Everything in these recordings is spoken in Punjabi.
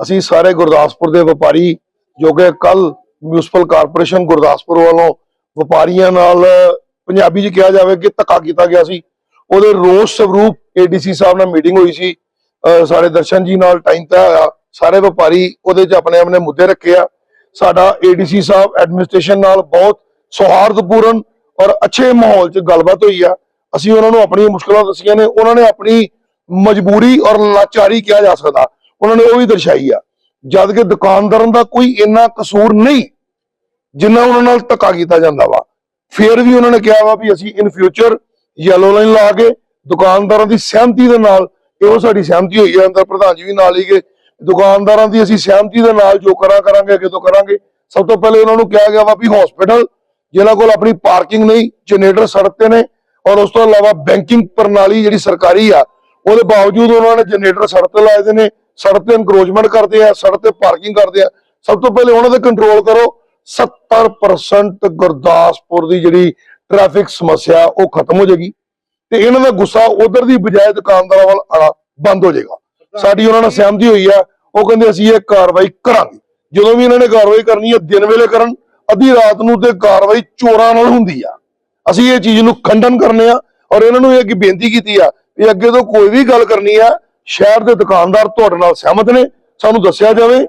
ਅਸੀਂ ਸਾਰੇ ਗੁਰਦਾਸਪੁਰ ਦੇ ਵਪਾਰੀ, ਜੋ ਕਿ ਕੱਲ ਮਿਊਨਿਸਪਲ ਕਾਰਪੋਰੇਸ਼ਨ ਗੁਰਦਾਸਪੁਰ ਵੱਲੋਂ ਵਪਾਰੀਆਂ ਨਾਲ ਪੰਜਾਬੀ 'ਚ ਕਿਹਾ ਜਾਵੇ ਕਿ ਧੱਕਾ ਕੀਤਾ ਗਿਆ ਸੀ। ਉਹਦੇ ਰੋਸ ਸਵਰੂਪ ਏਡੀਸੀ ਸਾਹਿਬ ਨਾਲ ਮੀਟਿੰਗ ਹੋਈ ਸੀ। ਸਾਰੇ ਦਰਸ਼ਨ ਜੀ ਨਾਲ ਟਾਈਮ ਤੈਅ ਹੋਇਆ ਸਾਰੇ ਵਪਾਰੀ ਉਹਦੇ 'ਚ ਆਪਣੇ ਆਪਣੇ ਮੁੱਦੇ ਰੱਖੇ ਆ। ਸਾਡਾ ਏਡੀਸੀ ਸਾਹਿਬ ਐਡਮਿਨਿਸਟ੍ਰੇਸ਼ਨ ਨਾਲ ਬਹੁਤ ਸੌਹਾਰਦਪੂਰਨ ਔਰ ਅੱਛੇ ਮਾਹੌਲ 'ਚ ਗੱਲਬਾਤ ਹੋਈ ਆ। ਅਸੀਂ ਉਹਨਾਂ ਨੂੰ ਆਪਣੀਆਂ ਮੁਸ਼ਕਲਾਂ ਦੱਸੀਆਂ ਨੇ। ਉਹਨਾਂ ਨੇ ਆਪਣੀ ਮਜਬੂਰੀ ਔਰ ਲਾਚਾਰੀ ਕਿਹਾ ਜਾ ਸਕਦਾ। ਉਹਨਾਂ ਨੇ ਉਹ ਵੀ ਦਰਸਾਈ ਆ, ਜਦ ਕਿ ਦੁਕਾਨਦਾਰਾਂ ਦਾ ਕੋਈ ਇੰਨਾ ਕਸੂਰ ਨਹੀਂ ਜਿੰਨਾ ਉਹਨਾਂ ਨਾਲ ਧੱਕਾ ਕੀਤਾ ਜਾਂਦਾ ਵਾ। ਫਿਰ ਵੀ ਉਹਨਾਂ ਨੇ ਕਿਹਾ ਵਾ ਵੀ ਅਸੀਂ ਇਨ ਫਿਊਚਰ ਯੈਲੋ ਲਾਈਨ ਲਾ ਕੇ ਦੁਕਾਨਦਾਰਾਂ ਦੀ ਸਹਿਮਤੀ ਦੇ ਨਾਲ, ਇਹੋ ਸਾਡੀ ਸਹਿਮਤੀ ਹੋਈ ਹੈ ਅੰਦਰ ਪ੍ਰਧਾਨ ਜੀ ਵੀ ਨਾਲ ਹੀ ਗਏ। ਦੁਕਾਨਦਾਰਾਂ ਦੀ ਅਸੀਂ ਸਹਿਮਤੀ ਦੇ ਨਾਲ ਜੋ ਕਰਾਂ, ਕਰਾਂਗੇ, ਅੱਗੇ ਤੋਂ ਕਰਾਂਗੇ। ਸਭ ਤੋਂ ਪਹਿਲੇ ਉਹਨਾਂ ਨੂੰ ਕਿਹਾ ਗਿਆ ਵਾ ਵੀ ਹਸਪੀਟਲ ਜਿਹਨਾਂ ਕੋਲ ਆਪਣੀ ਪਾਰਕਿੰਗ ਨਹੀਂ ਜਨਰੇਟਰ ਸੜਕ ਤੇ ਨੇ, ਔਰ ਉਸ ਤੋਂ ਇਲਾਵਾ ਬੈਂਕਿੰਗ ਪ੍ਰਣਾਲੀ ਜਿਹੜੀ ਸਰਕਾਰੀ ਆ, ਉਹਦੇ ਬਾਵਜੂਦ ਉਹਨਾਂ ਨੇ ਜਨਰੇਟਰ ਸੜਕ ਤੇ ਲਾਏ ਦੇ ਨੇ ਸੜਕ ਤੇ ਇਨਕਰੋਚਮੈਂਟ ਕਰਦੇ ਆ, ਸੜਕ ਤੇ ਪਾਰਕਿੰਗ ਕਰਦੇ ਆ। ਸਭ ਤੋਂ ਪਹਿਲੇ ਉਹਨਾਂ ਤੇ ਕੰਟਰੋਲ ਕਰੋ। 70% ਗੁਰਦਾਸਪੁਰ ਦੀ ਜਿਹੜੀ ਟ੍ਰੈਫਿਕ ਸਮੱਸਿਆ, ਉਹ ਖਤਮ ਹੋ ਜਾਏਗੀ। ਤੇ ਇਹਨਾਂ ਦਾ ਗੁੱਸਾ ਉਧਰ ਦੀ ਬਜਾਏ ਦੁਕਾਨਦਾਰਾਂ ਵੱਲ ਆਣਾ ਬੰਦ ਹੋ ਜਾਏਗਾ। ਸਾਡੀ ਉਹਨਾਂ ਨਾਲ ਸਹਿਮਤੀ ਹੋਈ ਆ। ਉਹ ਕਹਿੰਦੇ ਅਸੀਂ ਇਹ ਕਾਰਵਾਈ ਕਰਾਂਗੇ। ਜਦੋਂ ਵੀ ਇਹਨਾਂ ਨੇ ਕਾਰਵਾਈ ਕਰਨੀ ਹੈ ਦਿਨ ਵੇਲੇ ਕਰਨ। ਅੱਧੀ ਰਾਤ ਨੂੰ ਤੇ ਕਾਰਵਾਈ ਚੋਰਾਂ ਨਾਲ ਹੁੰਦੀ ਆ। ਅਸੀਂ ਇਹ ਚੀਜ਼ ਨੂੰ ਖੰਡਨ ਕਰਨੇ ਆ। ਔਰ ਇਹਨਾਂ ਨੂੰ ਇਹ ਕੀ ਬੇਨਤੀ ਕੀਤੀ ਆ ਵੀ ਅੱਗੇ ਤੋਂ ਕੋਈ ਵੀ ਗੱਲ ਕਰਨੀ ਆ ਸ਼ਹਿਰ ਦੇ ਦੁਕਾਨਦਾਰ ਤੁਹਾਡੇ ਨਾਲ ਸਹਿਮਤ ਨੇ, ਸਾਨੂੰ ਦੱਸਿਆ ਜਾਵੇ,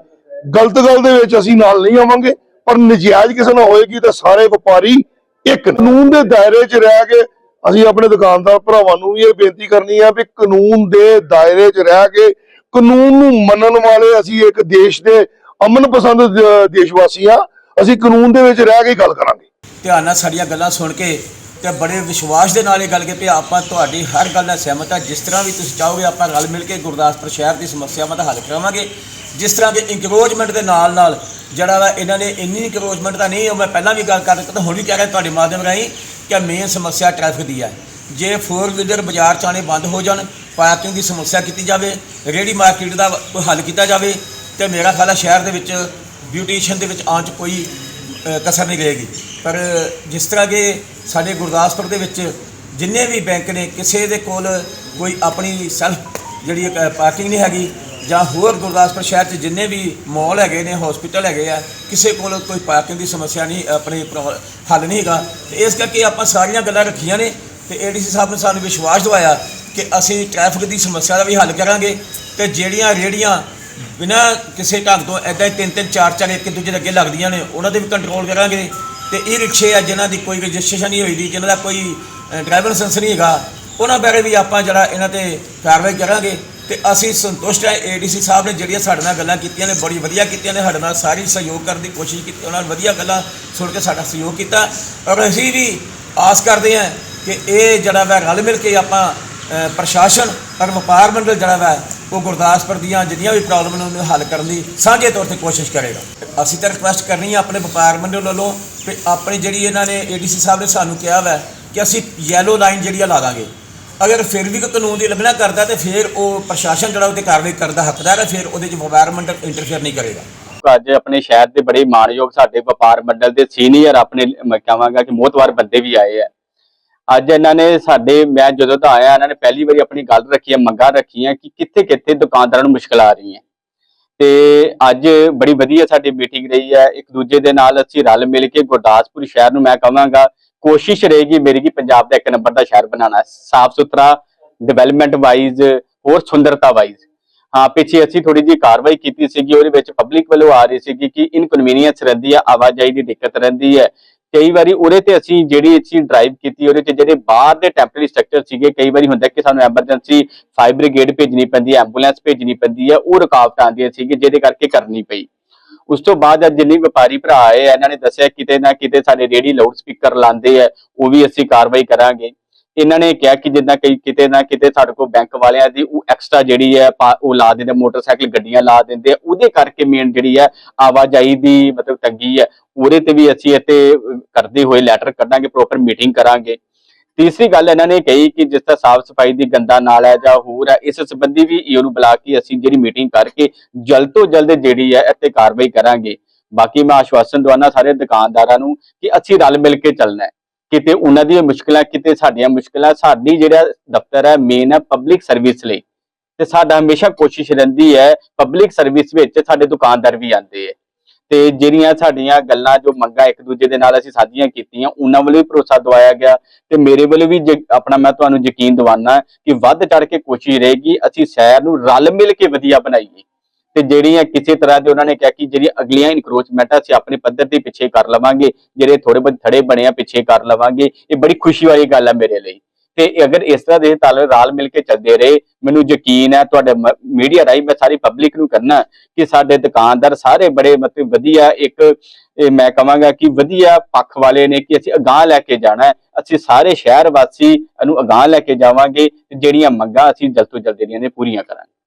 ਗਲਤ ਗੱਲ ਦੇ ਵਿੱਚ ਅਸੀਂ ਨਾਲ ਨਹੀਂ ਆਵਾਂਗੇ, ਪਰ ਨਜਾਇਜ਼ ਕਿਸੇ ਨਾਲ ਹੋਏਗੀ ਤਾਂ ਸਾਰੇ ਵਪਾਰੀ ਇੱਕ ਕਾਨੂੰਨ ਦੇ ਦਾਇਰੇ 'ਚ ਰਹਿ ਕੇ ਅਸੀਂ ਆਪਣੇ ਦੁਕਾਨਦਾਰ ਭਰਾਵਾਂ ਨੂੰ ਵੀ ਇਹ ਬੇਨਤੀ ਕਰਨੀ ਆ ਵੀ ਕਾਨੂੰਨ ਦੇ ਦਾਇਰੇ 'ਚ ਰਹਿ ਕੇ ਕਾਨੂੰਨ ਨੂੰ ਮੰਨਣ ਵਾਲੇ ਅਸੀਂ ਇੱਕ ਦੇਸ਼ ਦੇ ਅਮਨ ਪਸੰਦ ਦ- ਦੇਸ਼ ਵਾਸੀ ਆ, ਅਸੀਂ ਕਾਨੂੰਨ ਦੇ ਵਿੱਚ ਰਹਿ ਕੇ ਗੱਲ ਕਰਾਂਗੇ। ਧਿਆਨ ਨਾਲ ਸਾਡੀਆਂ ਗੱਲਾਂ ਸੁਣ ਕੇ ਤੇ ਬੜੇ ਵਿਸ਼ਵਾਸ ਦੇ ਨਾਲ ਇਹ ਗੱਲ ਕਿ ਆਪਾਂ ਤੁਹਾਡੀ ਹਰ ਗੱਲ ਨਾਲ ਸਹਿਮਤ ਆ ਜਿਸ ਤਰ੍ਹਾਂ ਵੀ ਤੁਸੀਂ ਚਾਹੋਗੇ ਆਪਾਂ ਰਲ ਮਿਲ ਕੇ ਗੁਰਦਾਸਪੁਰ ਸ਼ਹਿਰ ਦੀ ਸਮੱਸਿਆਵਾਂ ਦਾ ਹੱਲ ਕਰਾਵਾਂਗੇ। ਜਿਸ ਤਰ੍ਹਾਂ ਕਿ ਇੰਕਰੋਚਮੈਂਟ ਦੇ ਨਾਲ ਨਾਲ ਜਿਹੜਾ ਵਾ ਇਹਨਾਂ ਨੇ ਇੰਨੀ ਇੰਕਰੋਚਮੈਂਟ ਤਾਂ ਨਹੀਂ, ਉਹ ਮੈਂ ਪਹਿਲਾਂ ਵੀ ਗੱਲ ਕਰ ਦਿੱਤਾ ਤੇ ਹੁਣ ਵੀ ਕਹਿ ਰਿਹਾ ਤੁਹਾਡੇ ਮਾਧਿਅਮ ਰਾਹੀਂ ਕਿ ਮੇਨ ਸਮੱਸਿਆ ਟ੍ਰੈਫਿਕ ਦੀ ਹੈ। ਜੇ ਫੋਰ ਵੀਲਰ ਬਾਜ਼ਾਰ ਚ ਆਉਣੇ ਬੰਦ ਹੋ ਜਾਣ ਪਾਰਕਿੰਗ ਦੀ ਸਮੱਸਿਆ ਕੀਤੀ ਜਾਵੇ ਰੇੜੀ ਮਾਰਕੀਟ ਦਾ ਕੋਈ ਹੱਲ ਕੀਤਾ ਜਾਵੇ, ਤੇ ਮੇਰਾ ਖਿਆਲ ਹੈ ਸ਼ਹਿਰ ਦੇ ਵਿੱਚ ਬਿਊਟੀਸ਼ੀਅਨ ਦੇ ਵਿੱਚ ਆਉਣ ਚ ਕੋਈ ਕਸਰ ਨਹੀਂ ਰਹੇਗੀ। ਪਰ ਜਿਸ ਤਰ੍ਹਾਂ ਕਿ ਸਾਡੇ ਗੁਰਦਾਸਪੁਰ ਦੇ ਵਿੱਚ ਜਿੰਨੇ ਵੀ ਬੈਂਕ ਨੇ, ਕਿਸੇ ਦੇ ਕੋਲ ਕੋਈ ਆਪਣੀ ਸੈਲਫ ਜਿਹੜੀ ਪਾਰਕਿੰਗ ਨਹੀਂ ਹੈਗੀ ਜਾਂ ਹੋਰ ਗੁਰਦਾਸਪੁਰ ਸ਼ਹਿਰ 'ਚ ਜਿੰਨੇ ਵੀ ਮਾਲ ਹੈਗੇ ਨੇ ਹਸਪੀਟਲ ਹੈਗੇ ਆ, ਕਿਸੇ ਕੋਲ ਕੋਈ ਪਾਰਕਿੰਗ ਦੀ ਸਮੱਸਿਆ ਨਹੀਂ, ਆਪਣੀ ਪ੍ਰੋ- ਹੱਲ ਨਹੀਂ ਹੈਗਾ। ਤੇ ਇਸ ਕਰਕੇ ਆਪਾਂ ਸਾਰੀਆਂ ਗੱਲਾਂ ਰੱਖੀਆਂ ਨੇ ਤੇ ਏਡੀਸੀ ਸਾਹਿਬ ਨੇ ਸਾਨੂੰ ਵਿਸ਼ਵਾਸ ਦਿਵਾਇਆ ਕਿ ਅਸੀਂ ਟ੍ਰੈਫਿਕ ਦੀ ਸਮੱਸਿਆ ਦਾ ਵੀ ਹੱਲ ਕਰਾਂਗੇ ਤੇ ਜਿਹੜੀਆਂ ਰੇੜੀਆਂ ਬਿਨਾਂ ਕਿਸੇ ਢੰਗ ਤੋਂ ਐਦਾਂ ਹੀ ਤਿੰਨ ਤਿੰਨ ਚਾਰ ਚਾਰ ਇੱਕ ਦੂਜੇ ਦੇ ਅੱਗੇ ਲੱਗਦੀਆਂ ਨੇ, ਉਹਨਾਂ ਦੇ ਵੀ ਕੰਟਰੋਲ ਕਰਾਂਗੇ। ਤੇ ਇਹ ਰਿਕਸ਼ੇ ਆ ਜਿਨ੍ਹਾਂ ਦੀ ਕੋਈ ਰਜਿਸਟ੍ਰੇਸ਼ਨ ਨਹੀਂ ਹੋਈ ਦੀ, ਜਿਨ੍ਹਾਂ ਦਾ ਕੋਈ ਡਰਾਈਵਰ ਲਾਇਸੈਂਸ ਨਹੀਂ ਹੈਗਾ, ਉਹਨਾਂ ਬਾਰੇ ਵੀ ਆਪਾਂ ਜਿਹੜਾ ਇਹਨਾਂ ਤੇ ਕਾਰਵਾਈ ਕਰਾਂਗੇ। ਤੇ ਅਸੀਂ ਸੰਤੁਸ਼ਟ ਹਾਂ ਏਡੀਸੀ ਸਾਹਿਬ ਨੇ ਜਿਹੜੀਆਂ ਸਾਡੇ ਨਾਲ ਗੱਲਾਂ ਕੀਤੀਆਂ ਨੇ, ਬੜੀ ਵਧੀਆ ਕੀਤੀਆਂ ਨੇ, ਸਾਡੇ ਨਾਲ ਸਾਰੀ ਸਹਿਯੋਗ ਕਰਨ ਦੀ ਕੋਸ਼ਿਸ਼ ਕੀਤੀ, ਉਹਨਾਂ ਨੇ ਵਧੀਆ ਗੱਲਾਂ ਸੁਣ ਕੇ ਸਾਡਾ ਸਹਿਯੋਗ ਕੀਤਾ। ਔਰ ਅਸੀਂ ਵੀ ਆਸ ਕਰਦੇ ਹਾਂ ਕਿ ਇਹ ਜਿਹੜਾ ਵਾ ਰਲ ਮਿਲ ਕੇ ਆਪਾਂ ਪ੍ਰਸ਼ਾਸਨ ਔਰ ਵਪਾਰ ਮੰਡਲ ਜਿਹੜਾ ਵਾ ਉਹ ਗੁਰਦਾਸਪੁਰ ਦੀਆਂ ਜਿੰਨੀਆਂ ਵੀ ਪ੍ਰੋਬਲਮ ਨੇ ਉਹਨੂੰ ਹੱਲ ਕਰਨ ਦੀ ਸਾਂਝੇ ਤੌਰ ਤੇ ਕੋਸ਼ਿਸ਼ ਕਰੇਗਾ। ਅਸੀਂ ਤਾਂ ਰਿਕੁਐਸਟ ਕਰਨੀ ਹੈ ਆਪਣੇ ਵਪਾਰ ਮੰਡਲ ਵੱਲੋਂ ਕਿ ਆਪਣੀ ਜਿਹੜੀ ਇਹਨਾਂ ਨੇ ਏਡੀਸੀ ਸਾਹਿਬ ਨੇ ਸਾਨੂੰ ਕਿਹਾ ਵਾ ਕਿ ਅਸੀਂ ਯੈਲੋ ਲਾਈਨ ਜਿਹੜੀ ਆ ਲਾ ਦਾਂਗੇ। ਅਗਰ ਫਿਰ ਵੀ ਕੋਈ ਕਾਨੂੰਨ ਦੀ ਉਲੰਘਣਾ ਕਰਦਾ ਤੇ ਫਿਰ ਉਹ ਪ੍ਰਸ਼ਾਸਨ ਜਿਹੜਾ ਉਹਤੇ ਕਾਰਵਾਈ ਕਰਦਾ ਹੱਕਦਾਰ ਹੈ, ਫਿਰ ਉਹਦੇ 'ਚ ਵਪਾਰ ਮੰਡਲ ਇੰਟਰਫੇਅਰ ਨਹੀਂ ਕਰੇਗਾ। ਅੱਜ ਆਪਣੇ ਸ਼ਹਿਰ ਦੇ ਬੜੇ ਮਾਣਯੋਗ ਸਾਡੇ ਵਪਾਰ ਮੰਡਲ ਦੇ ਸੀਨੀਅਰ ਆਪਣੇ ਮੈਂ, ਕਹਾਂਗਾ ਕਿ ਮੋਤਵਾਰ ਬੰਦੇ ਵੀ ਆਏ ਆ। ਅੱਜ ਇਹਨਾਂ ਨੇ ਸਾਡੇ, ਮੈਂ ਜਦੋਂ ਤਾਂ ਆਇਆ, ਇਹਨਾਂ ਨੇ ਪਹਿਲੀ ਵਾਰੀ ਆਪਣੀ ਗੱਲ ਰੱਖੀ ਹੈ, ਮੰਗਾਂ ਰੱਖੀਆਂ ਕਿ ਕਿੱਥੇ ਕਿੱਥੇ ਦੁਕਾਨਦਾਰਾਂ ਨੂੰ ਮੁਸ਼ਕਲ ਆ ਰਹੀ ਹੈ ਤੇ ਅੱਜ ਬੜੀ ਵਧੀਆ ਸਾਡੀ ਮੀਟਿੰਗ ਰਹੀ ਹੈ। ਇੱਕ ਦੂਜੇ ਦੇ ਨਾਲ ਅਸੀਂ ਰਲ ਮਿਲ ਕੇ ਗੁਰਦਾਸਪੁਰ ਸ਼ਹਿਰ ਨੂੰ ਮੈਂ ਕਹਾਂਗਾ, ਕੋਸ਼ਿਸ਼ ਰਹੇਗੀ ਮੇਰੀ ਕਿ ਪੰਜਾਬ ਦਾ ਇੱਕ ਨੰਬਰ ਦਾ ਸ਼ਹਿਰ ਬਣਾਉਣਾ। ਸਾਫ਼ ਸੁਥਰਾ ਡਿਵੈਲਪਮੈਂਟ ਵਾਈਜ਼ ਹੋਰ ਸੁੰਦਰਤਾ ਵਾਈਜ਼ ਹਾਂ, ਪਿੱਛੇ ਅਸੀਂ ਥੋੜੀ ਜੀ ਕਾਰਵਾਈ ਕੀਤੀ ਸੀਗੀ, ਉਹਦੇ ਵਿੱਚ ਪਬਲਿਕ ਵੱਲੋਂ ਆ ਰਹੀ ਸੀਗੀ ਕਿ ਇਨਕਨਵੀਨੀਅੰਸ ਰਹਿੰਦੀ ਹੈ, ਆਵਾਜਾਈ ਦੀ ਦਿੱਕਤ ਰਹਿੰਦੀ ਹੈ। ਕਈ ਵਾਰੀ ਉਹਦੇ ਤੇ ਅਸੀਂ ਜਿਹੜੀ ਅਸੀਂ ਡਰਾਈਵ ਕੀਤੀ ਉਹਦੇ ਤੇ ਜਿਹੜੇ ਬਾਹਰ ਦੇ ਟੈਂਪਰੇਰੀ ਸਟਰਕਚਰ ਸੀਗੇ ਕਈ ਵਾਰੀ ਹੁੰਦਾ ਕਿ ਸਾਨੂੰ ਐਮਰਜੈਂਸੀ ਫਾਇਰ ਬ੍ਰਿਗੇਡ ਭੇਜਣੀ ਪੈਂਦੀ ਹੈ ਐਂਬੂਲੈਂਸ ਭੇਜਣੀ ਪੈਂਦੀ ਹੈ ਉਹ ਰੁਕਾਵਟਾਂ ਆਉਂਦੀਆਂ ਸੀਗੀ ਜਿਹਦੇ ਕਰਕੇ ਕਰਨੀ ਪਈ। ਉਸ ਤੋਂ ਬਾਅਦ ਅੱਜ ਜਿੰਨੀ ਵਪਾਰੀ ਭਰਾ ਆਏ ਆ, ਇਹਨਾਂ ਨੇ ਦੱਸਿਆ ਕਿਤੇ ਨਾ ਕਿਤੇ ਸਾਡੇ ਰੇੜੀ ਲਾਊਡ ਸਪੀਕਰ ਲਾਉਂਦੇ ਆ ਉਹ ਵੀ ਅਸੀਂ ਕਾਰਵਾਈ ਕਰਾਂਗੇ। ਇਹਨਾਂ ਨੇ ਕਿਹਾ ਕਿ ਜਿੱਦਾਂ ਕਈ ਕਿਤੇ ਨਾ ਕਿਤੇ ਸਾਡੇ ਕੋਲ ਬੈਂਕ ਵਾਲਿਆਂ ਦੀ ਉਹ ਐਕਸਟਰਾ ਜਿਹੜੀ ਹੈ, ਪਾ- ਉਹ ਲਾ ਦਿੰਦੇ, ਮੋਟਰਸਾਈਕਲ ਗੱਡੀਆਂ ਲਾ ਦਿੰਦੇ ਆ। ਉਹਦੇ ਕਰਕੇ ਮੇਨ ਜਿਹੜੀ ਹੈ, ਆਵਾਜਾਈ ਦੀ ਮਤਲਬ ਤੰਗੀ ਹੈ। ਉਹਦੇ ਤੇ ਵੀ ਅਸੀਂ ਇੱਥੇ ਕਰਦੇ ਹੋਏ ਲੈਟਰ ਕੱਢਾਂਗੇ ਪ੍ਰੋਪਰ ਮੀਟਿੰਗ ਕਰਾਂਗੇ। ਤੀਸਰੀ ਗੱਲ ਇਹਨਾਂ ਨੇ ਕਹੀ ਕਿ ਜਿਸ ਤਰ੍ਹਾਂ ਸਾਫ਼ ਸਫ਼ਾਈ ਦੀ ਗੰਦਾ ਨਾਲ ਹੈ ਜਾਂ ਹੋਰ ਹੈ, ਇਸ ਸੰਬੰਧੀ ਵੀ ਈਓ ਨੂੰ ਬੁਲਾ ਕੇ ਅਸੀਂ ਜਿਹੜੀ ਮੀਟਿੰਗ ਕਰਕੇ ਜਲਦ ਤੋਂ ਜਲਦ ਜਿਹੜੀ ਹੈ, ਇੱਥੇ ਕਾਰਵਾਈ ਕਰਾਂਗੇ। ਬਾਕੀ ਮੈਂ ਆਸ਼ਵਾਸਨ ਦਵਾਨਾ ਸਾਰੇ ਦੁਕਾਨਦਾਰਾਂ ਨੂੰ ਕਿ ਅਸੀਂ ਰਲ ਮਿਲ ਕੇ ਚੱਲਣਾ ਹੈ। ਕਿਤੇ ਉਹਨਾਂ ਦੀਆਂ ਮੁਸ਼ਕਲਾਂ, ਕਿਤੇ ਸਾਡੀਆਂ ਮੁਸ਼ਕਲਾਂ, ਸਾਡੀ ਜਿਹੜਾ ਦਫ਼ਤਰ ਹੈ ਮੇਨ ਹੈ ਪਬਲਿਕ ਸਰਵਿਸ ਲਈ। ਤੇ ਸਾਡਾ ਹਮੇਸ਼ਾ ਕੋਸ਼ਿਸ਼ ਰਹਿੰਦੀ ਹੈ ਪਬਲਿਕ ਸਰਵਿਸ ਵਿੱਚ ਸਾਡੇ ਦੁਕਾਨਦਾਰ ਵੀ ਆਉਂਦੇ ਹੈ। ਤੇ ਜਿਹੜੀਆਂ ਸਾਡੀਆਂ ਗੱਲਾਂ ਜੋ ਮੰਗਾਂ ਇੱਕ ਦੂਜੇ ਦੇ ਨਾਲ ਅਸੀਂ ਸਾਂਝੀਆਂ ਕੀਤੀਆਂ, ਉਹਨਾਂ ਵੱਲੋਂ ਵੀ ਭਰੋਸਾ ਦਵਾਇਆ ਗਿਆ। ਤੇ ਮੇਰੇ ਵੱਲੋਂ ਵੀ ਜ- ਆਪਣਾ ਮੈਂ ਤੁਹਾਨੂੰ ਯਕੀਨ ਦਿਵਾਨਾ ਕਿ ਵੱਧ ਚੜ ਕੇ ਕੋਸ਼ਿਸ਼ ਰਹੇਗੀ, ਅਸੀਂ ਸ਼ਹਿਰ ਨੂੰ ਰਲ ਮਿਲ ਕੇ ਵਧੀਆ ਬਣਾਈਏ। ਤੇ ਜਿਹੜੀਆਂ ਕਿਸੇ ਤਰ੍ਹਾਂ ਦੇ ਉਹਨਾਂ ਨੇ ਕਿਹਾ ਕਿ ਜਿਹੜੀਆਂ ਅਗਲੀਆਂ ਇਨਕਰੋਚਮੈਂਟ ਅਸੀਂ ਆਪਣੇ ਪੱਧਰ ਤੇ ਪਿੱਛੇ ਕਰ ਲਵਾਂਗੇ, ਜਿਹੜੇ ਥੋੜੇ ਬਹੁਤ ਥੜੇ ਬਣੇ ਆ, ਪਿੱਛੇ ਕਰ ਲਵਾਂਗੇ, ਇਹ ਬੜੀ ਖੁਸ਼ੀ ਵਾਲੀ ਗੱਲ ਹੈ ਮੇਰੇ ਲਈ। ਤੇ ਅਗਰ ਇਸ ਤਰ੍ਹਾਂ ਦੇ ਤਾਲ ਰਲ ਮਿਲ ਕੇ ਚੱਲਦੇ ਰਹੇ, ਮੈਨੂੰ ਯਕੀਨ ਹੈ ਤੁਹਾਡੇ ਮੀਡੀਆ ਰਾਹੀਂ ਮੈਂ ਸਾਰੀ ਪਬਲਿਕ ਨੂੰ ਕਰਨਾ ਕਿ ਸਾਡੇ ਦੁਕਾਨਦਾਰ ਸਾਰੇ ਬੜੇ ਮਤਲਬ ਵਧੀਆ ਇੱਕ ਮੈਂ ਕਹਾਂਗਾ ਕਿ ਵਧੀਆ ਪੱਖ ਵਾਲੇ ਨੇ ਕਿ ਅਸੀਂ ਅਗਾਹ ਲੈ ਕੇ ਜਾਣਾ ਅਸੀਂ ਸਾਰੇ ਸ਼ਹਿਰ ਵਾਸੀ ਨੂੰ ਅਗਾਹ ਲੈ ਕੇ ਜਾਵਾਂਗੇ ਤੇ ਜਿਹੜੀਆਂ ਮੰਗਾਂ ਅਸੀਂ ਜਲਦ ਤੋਂ ਜਲਦ ਜਿਹੜੀਆਂ ਨੇ ਪੂਰੀਆਂ ਕਰਾਂਗੇ।